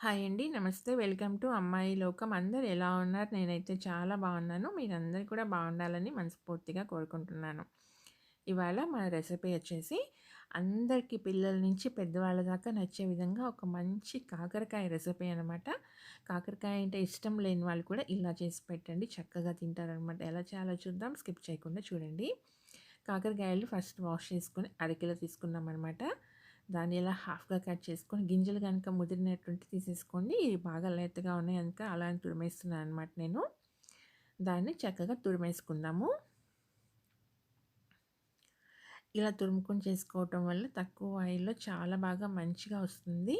Hi అండి. నమస్తే. Welcome to అమ్మాయి లోకం. అందరు ఎలా ఉన్నారు? నేనైతే చాలా బాగున్నాను. మీరందరూ కూడా బాగుండాలని మనస్ఫూర్తిగా కోరుకుంటున్నాను. ఇవాళ మన రెసిపీ వచ్చేసి అందరికీ పిల్లల నుంచి పెద్దవాళ్ళ దాకా నచ్చే విధంగా ఒక మంచి కాకరకాయ రెసిపీ అనమాట. కాకరకాయ అంటే ఇష్టం లేని వాళ్ళు కూడా ఇలా చేసి పెట్టండి. చక్కగా తింటారనమాట. ఎలా చేయాలో చూద్దాం. స్కిప్ చేయకుండా చూడండి. కాకరకాయలు ఫస్ట్ వాష్ చేసుకొని అరకిలో తీసుకున్నాం అనమాట దాన్ని ఇలా హాఫ్గా కట్ చేసుకొని గింజలు కనుక ముదిరినటువంటి తీసేసుకోండి ఇవి బాగా లేతగా ఉన్నాయి కనుక అలా తురిమేస్తున్నాను అనమాట నేను. దాన్ని చక్కగా తురిమేసుకుందాము ఇలా తురుముకొని చేసుకోవటం వల్ల తక్కువ ఆయిల్లో చాలా బాగా మంచిగా వస్తుంది.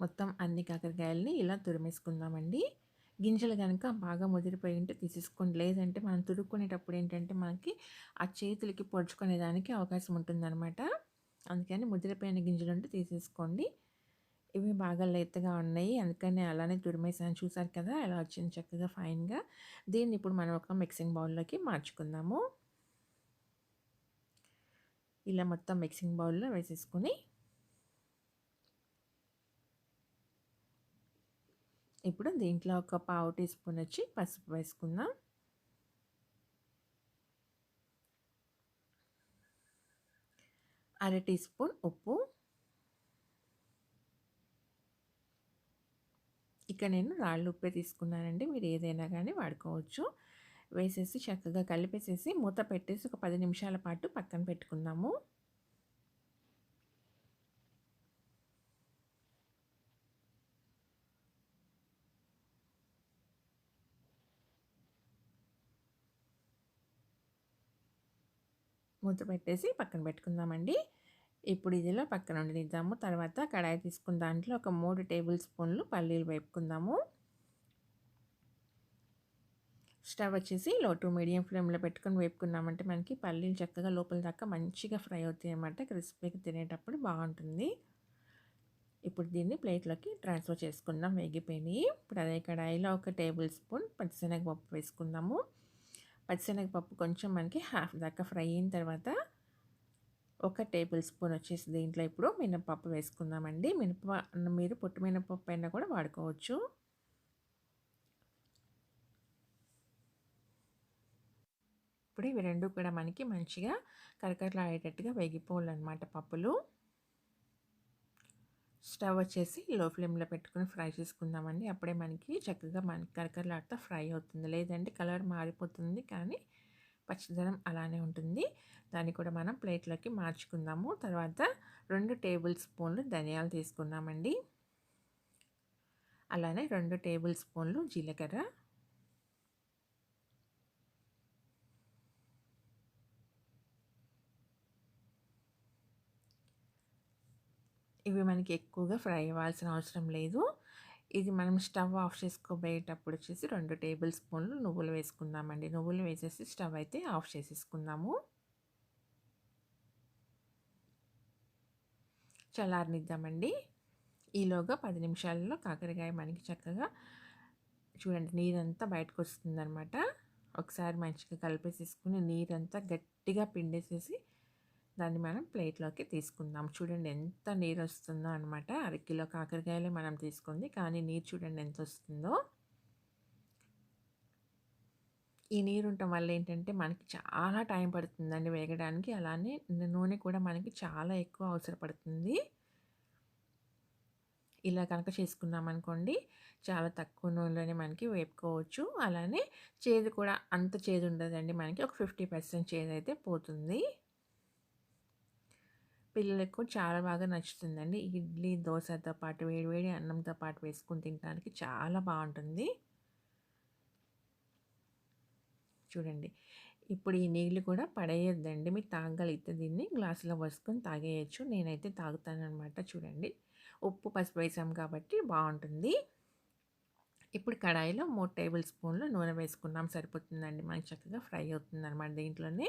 మొత్తం అన్ని కాకరకాయలని ఇలా తురిమేసుకుందామండి. గింజలు కనుక బాగా ముదిరిపోయి ఉంటే తీసేసుకోండి. లేదంటే మనం తురుక్కునేటప్పుడు ఏంటంటే మనకి ఆ చేతులకి పొడుచుకునేదానికి అవకాశం ఉంటుందన్నమాట. అందుకని ముదిరిపోయిన గింజలు ఉంటే తీసేసుకోండి. ఇవి బాగా లేతగా ఉన్నాయి. అందుకని అలానే తురిమేసాను చూసారు కదా ఎలా వచ్చింది చక్కగా ఫైన్గా. దీన్ని ఇప్పుడు మనం ఒక మిక్సింగ్ బౌల్లోకి మార్చుకుందాము. ఇలా మొత్తం మిక్సింగ్ బౌల్లో వేసేసుకొని ఇప్పుడు దీంట్లో ఒక పావు టీ స్పూన్ వచ్చి పసుపు వేసుకుందాం. అర టీ స్పూన్ ఉప్పు. ఇక్కడ నేను రాళ్ళు ఉప్పే తీసుకున్నానండి మీరు ఏదైనా కానీ వాడుకోవచ్చు. వేసేసి చక్కగా కలిపేసేసి మూత పెట్టేసి ఒక పది నిమిషాల పాటు పక్కన పెట్టుకుందాము. మూత పెట్టేసి పక్కన పెట్టుకుందామండి. ఇప్పుడు ఇదిలో పక్కన ఉండనిద్దాము తర్వాత కడాయి తీసుకున్న దాంట్లో ఒక మూడు టేబుల్ స్పూన్లు పల్లీలు వేపుకుందాము. స్టవ్ వచ్చేసి లో టు మీడియం ఫ్లేమ్లో పెట్టుకొని వేపుకున్నామంటే మనకి పల్లీలు చక్కగా లోపల దాకా మంచిగా ఫ్రై అవుతాయి అన్నమాట క్రిస్పీగా తినేటప్పుడు బాగుంటుంది. ఇప్పుడు దీన్ని ప్లేట్లోకి ట్రాన్స్ఫర్ చేసుకుందాం. వేగిపోయినాయి. ఇప్పుడు అదే కడాయిలో ఒక టేబుల్ స్పూన్ పచ్చిశనగపప్పు వేసుకుందాము. పచ్చిశనగపప్పు కొంచెం మనకి హాఫ్ దాకా ఫ్రై అయిన తర్వాత ఒక టేబుల్ స్పూన్ వచ్చేసి దీంట్లో ఇప్పుడు మినపప్పు వేసుకుందామండి. మినప మీరు పొట్టు మినపప్పు అయినా కూడా వాడుకోవచ్చు. ఇప్పుడు ఇవి రెండు కూడా మనకి మంచిగా కరకరలాడేటట్టుగా వేగిపోవాలన్నమాట పప్పులు. స్టవ్ వచ్చేసి లో ఫ్లేమ్లో పెట్టుకుని ఫ్రై చేసుకుందామండి. అప్పుడే మనకి చక్కగా మనకి కరకరలాడుతూ ఫ్రై అవుతుంది. లేదంటే కలర్ మారిపోతుంది కానీ పచ్చదనం అలానే ఉంటుంది. దాన్ని కూడా మనం ప్లేట్లోకి మార్చుకుందాము. తర్వాత రెండు టేబుల్ స్పూన్లు ధనియాలు తీసుకున్నామండి అలానే రెండు టేబుల్ స్పూన్లు జీలకర్ర. ఇవి మనకి ఎక్కువగా ఫ్రై అవ్వాల్సిన అవసరం లేదు. ఇది మనం స్టవ్ ఆఫ్ చేసుకోబోయేటప్పుడు వచ్చేసి రెండు టేబుల్ స్పూన్లు నువ్వులు వేసుకుందామండి. నువ్వులు వేసేసి స్టవ్ అయితే ఆఫ్ చేసేసుకుందాము. చల్లారనిద్దామండి. ఈలోగా పది నిమిషాలలో కాకరకాయ మనకి చక్కగా చూడండి నీరంతా బయటకు వస్తుందనమాట ఒకసారి మంచిగా కలిపేసేసుకుని నీరంతా గట్టిగా పిండేసేసి దాన్ని మనం ప్లేట్లోకి తీసుకుందాం. చూడండి ఎంత నీరు వస్తుందో అనమాట అరకిలో కాకరకాయలే మనం తీసుకుంది. కానీ నీరు చూడండి ఎంత వస్తుందో ఈ నీరు ఉండటం వల్ల ఏంటంటే మనకి చాలా టైం పడుతుందండి వేగడానికి. అలానే నూనె కూడా మనకి చాలా ఎక్కువ అవసరపడుతుంది. ఇలా కనుక చేసుకున్నాం అనుకోండి చాలా తక్కువ నూనెలోనే మనకి వేపుకోవచ్చు. అలానే చేదు కూడా అంత చేదు ఉండదండి. మనకి ఒక ఫిఫ్టీ పర్సెంట్ చేదు అయితే పోతుంది. పిల్లలకు చాలా బాగా నచ్చుతుందండి. ఇడ్లీ దోశతో పాటు వేడివేడి అన్నంతో పాటు వేసుకుని తినడానికి చాలా బాగుంటుంది. చూడండి. ఇప్పుడు ఈ నీళ్ళు కూడా పడేయొద్దండి. మీరు తాగలిగితే దీన్ని గ్లాసులో పోసుకొని తాగేయచ్చు. నేనైతే తాగుతానమాట చూడండి. ఉప్పు పసుపు వేసాం కాబట్టి బాగుంటుంది. ఇప్పుడు కడాయిలో మూడు టేబుల్ స్పూన్లు నూనె వేసుకున్నాం. సరిపోతుందండి. మనకి చక్కగా ఫ్రై అవుతుందన్నమాట దీంట్లోనే.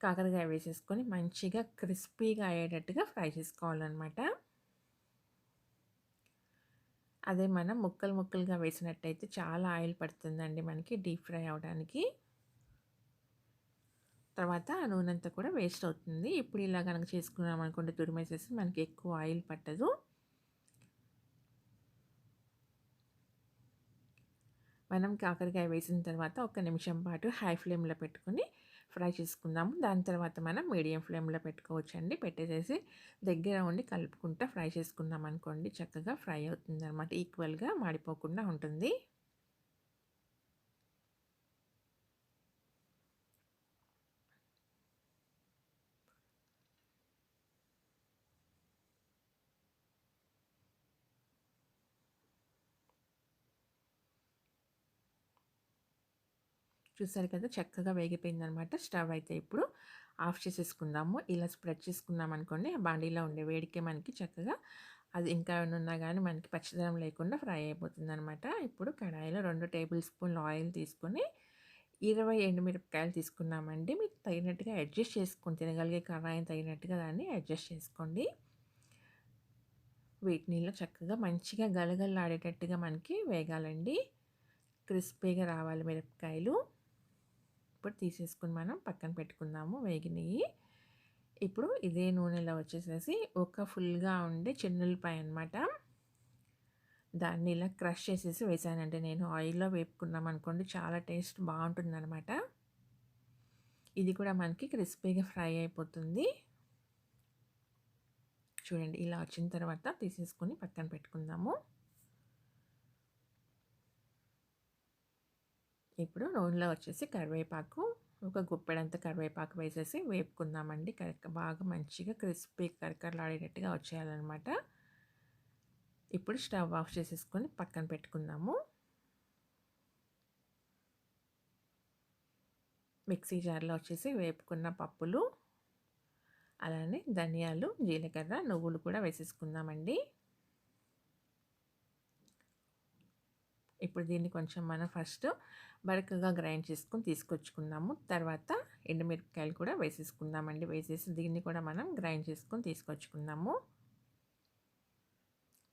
కాకరకాయ వేసేసుకొని మంచిగా క్రిస్పీగా అయ్యేటట్టుగా ఫ్రై చేసుకోవాలన్నమాట. అదే మనం ముక్కలు ముక్కలుగా వేసినట్టయితే చాలా ఆయిల్ పడుతుందండి మనకి డీప్ ఫ్రై అవ్వడానికి తర్వాత ఆ నూనె అంతా కూడా వేస్ట్ అవుతుంది. ఇప్పుడు ఇలా కనుక చేసుకున్నాం అనుకుంటే తురిమేసేసి మనకి ఎక్కువ ఆయిల్ పట్టదు. మనం కాకరకాయ వేసిన తర్వాత ఒక నిమిషం పాటు హై ఫ్లేమ్లో పెట్టుకుని ఫ్రై చేసుకుందాము. దాని తర్వాత మనం మీడియం ఫ్లేమ్లో పెట్టుకోవచ్చండి. పెట్టేసేసి దగ్గర ఉండి కలుపుకుంటా ఫ్రై చేసుకుందాం అనుకోండి. చక్కగా ఫ్రై అవుతుంది అనమాట ఈక్వల్గా మాడిపోకుండా ఉంటుంది. చూసారు కదా! చక్కగా వేగిపోయిందనమాట. స్టవ్ అయితే ఇప్పుడు ఆఫ్ చేసేసుకుందాము. ఇలా స్ప్రెడ్ చేసుకున్నాం అనుకోండి బాండీలో ఉండే వేడికే మనకి చక్కగా అది ఇంకా ఉన్నా కానీ మనకి పచ్చదనం లేకుండా ఫ్రై అయిపోతుంది అనమాట ఇప్పుడు కడాయిలో రెండు టేబుల్ స్పూన్లు ఆయిల్ తీసుకొని ఇరవై ఎండుమిరపకాయలు తీసుకున్నామండి. మీకు తగినట్టుగా అడ్జస్ట్ చేసుకుని తినగలిగే కడాయిని తగినట్టుగా దాన్ని అడ్జస్ట్ చేసుకోండి. వీటినిలో చక్కగా మంచిగా గలగలలాడేటట్టుగా మనకి వేగాలండి. క్రిస్పీగా రావాలి మిరపకాయలు. ఇప్పుడు తీసేసుకుని మనం పక్కన పెట్టుకుందాము వేగినవి ఇప్పుడు ఇదే నూనెలో వచ్చేసేసి ఒక ఫుల్గా ఉండే చిన్నులపాయ అనమాట దాన్ని ఇలా క్రష్ చేసేసి వేసానంటే నేను. ఆయిల్లో వేపుకున్నాం అనుకోండి చాలా టేస్ట్ బాగుంటుందన్నమాట. ఇది కూడా మనకి క్రిస్పీగా ఫ్రై అయిపోతుంది. చూడండి ఇలా వచ్చిన తర్వాత తీసేసుకొని పక్కన పెట్టుకుందాము. ఇప్పుడు నూనెలో వచ్చేసి కరివేపాకు ఒక గుప్పెడంత కరివేపాకు వేసేసి వేపుకుందామండి. బాగా మంచిగా క్రిస్పీ కరకరలాడేటట్టుగా వచ్చేయాలన్నమాట. ఇప్పుడు స్టవ్ ఆఫ్ చేసేసుకొని పక్కన పెట్టుకుందాము. మిక్సీ జార్లో వచ్చేసి వేపుకున్న పప్పులు అలానే ధనియాలు జీలకర్ర నువ్వులు కూడా వేసేసుకుందామండి. ఇప్పుడు దీన్ని కొంచెం మనం ఫస్ట్ బరకగా గ్రైండ్ చేసుకొని తీసుకొచ్చుకుందాము. తర్వాత ఎండుమిరపకాయలు కూడా వేసేసుకుందామండి. వేసేసి దీన్ని కూడా మనం గ్రైండ్ చేసుకొని తీసుకొచ్చుకుందాము.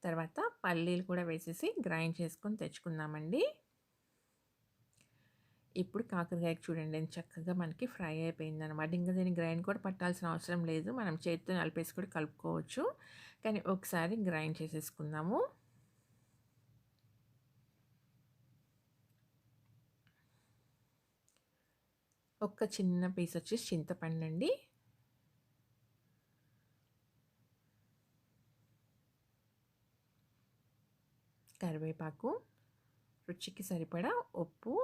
తర్వాత పల్లీలు కూడా వేసేసి గ్రైండ్ చేసుకొని తెచ్చుకుందామండి. ఇప్పుడు కాకరకాయకి చూడండి చక్కగా మనకి ఫ్రై అయిపోయింది అనమాట ఇంకా దీన్ని గ్రైండ్ కూడా పట్టాల్సిన అవసరం లేదు. మనం చేతితో నలిపేసి కూడా కలుపుకోవచ్చు. కానీ ఒకసారి గ్రైండ్ చేసేసుకుందాము. ఒక చిన్న పీస్ వచ్చేసి చింతపండు అండి కరివేపాకు రుచికి సరిపడా ఉప్పు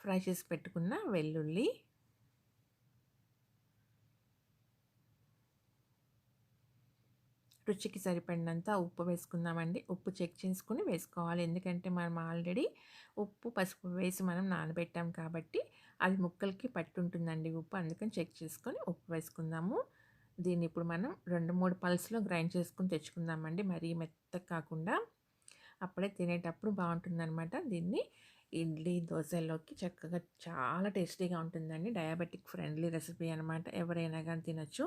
ఫ్రై చేసి పెట్టుకున్న వెల్లుల్లి రుచికి సరిపడినంత ఉప్పు వేసుకుందామండి. ఉప్పు చెక్ చేసుకుని వేసుకోవాలి. ఎందుకంటే మనం ఆల్రెడీ ఉప్పు పసుపు వేసి మనం నానబెట్టాం కాబట్టి అది ముక్కలకి పట్టుంటుందండి ఉప్పు. అందుకని చెక్ చేసుకొని ఉప్పు వేసుకుందాము. దీన్ని ఇప్పుడు మనం రెండు మూడు పల్స్లో గ్రైండ్ చేసుకుని తెచ్చుకుందామండి. మరీ మెత్త కాకుండా అప్పుడే తినేటప్పుడు బాగుంటుందన్నమాట దీన్ని. ఇడ్లీ దోశల్లోకి చక్కగా చాలా టేస్టీగా ఉంటుందండి. డయాబెటిక్ ఫ్రెండ్లీ రెసిపీ అనమాట ఎవరైనా కానీ తినచ్చు.